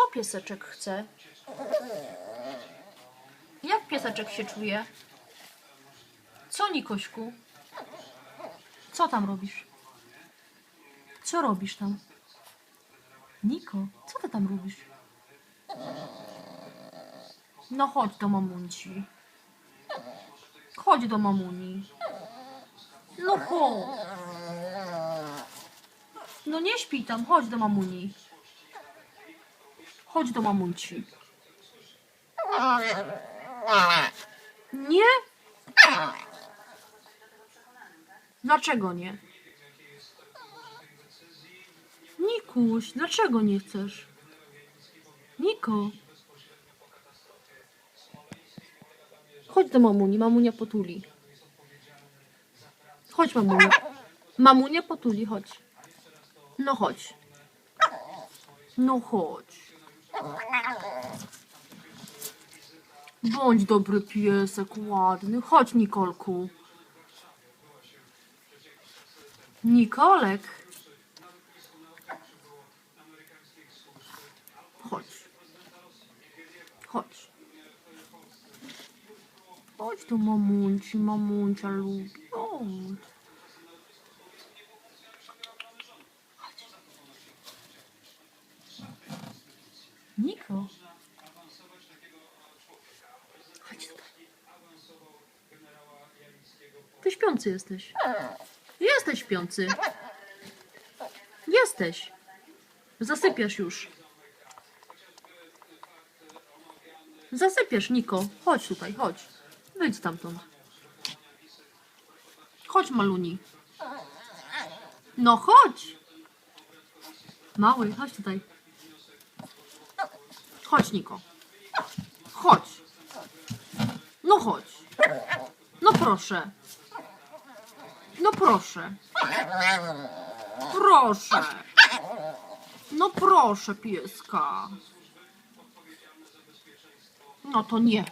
Co pieseczek chce? Jak pieseczek się czuje? Co, Nikośku? Co tam robisz? Co robisz tam? Niko, co ty tam robisz? No chodź do mamunci. Chodź do mamuni. No chodź. No nie śpi tam, chodź do mamuni. Chodź do mamunci. Nie? Dlaczego nie? Nikuś, dlaczego nie chcesz? Niko. Chodź do mamuni, mamunia potuli. Chodź mamunia. Mamunia potuli, chodź. No chodź. No chodź. Bądź dobry piesek, ładny. Chodź, Nikolku. Nikolek. Chodź. Chodź. Chodź do mamunci, mamuncia lubi. Chodź. Niko. Chodź tutaj. Ty śpiący jesteś. Jesteś śpiący. Jesteś. Zasypiasz już. Zasypiasz, Niko. Chodź tutaj, chodź. Wyjdź stamtąd. Chodź, maluni. No chodź. Mały, chodź tutaj. Chodź, Niko. Chodź. No chodź. No proszę. No proszę. Proszę. No proszę, pieska. No to nie.